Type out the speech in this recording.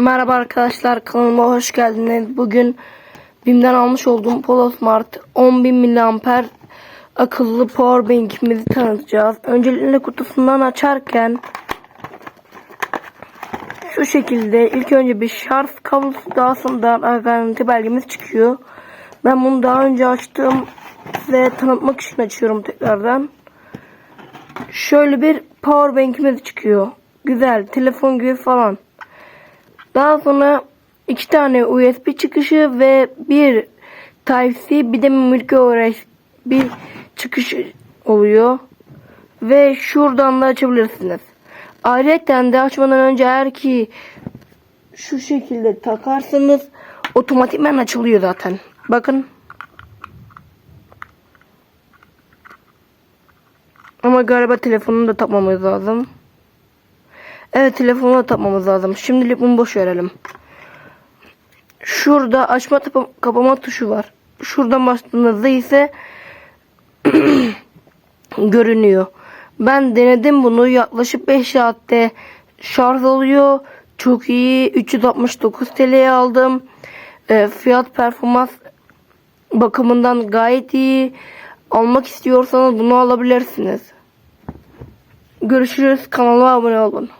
Merhaba arkadaşlar kanalıma hoş geldiniz. Bugün BİM'den almış olduğum Polo Smart 10.000 mAh akıllı power bank'imizi tanıtacağız. Öncelikle kutusundan açarken şu şekilde ilk önce bir şarj kablosu daha sonra garanti belgemiz çıkıyor. Ben bunu daha önce açtım ve tanıtmak için açıyorum tekrardan. Şöyle bir power bank'imiz çıkıyor. Güzel telefon gibi falan. Daha sonra iki tane USB çıkışı ve bir Type-C bir de micro bir çıkış oluyor. Ve şuradan da açabilirsiniz. Ayrıca de açmadan önce eğer ki şu şekilde takarsanız otomatikman açılıyor zaten. Bakın. Ama galiba telefonunu da takmamız lazım. Evet telefonu da takmamız lazım. Şimdilik bunu boş verelim. Şurada açma kapama tuşu var. Şuradan bastığınızda ise görünüyor. Ben denedim bunu. Yaklaşık 5 saatte şarj oluyor. Çok iyi. 369 TL'ye aldım. Ee, fiyat performans bakımından gayet iyi. Almak istiyorsanız bunu alabilirsiniz. Görüşürüz. Kanalıma abone olun.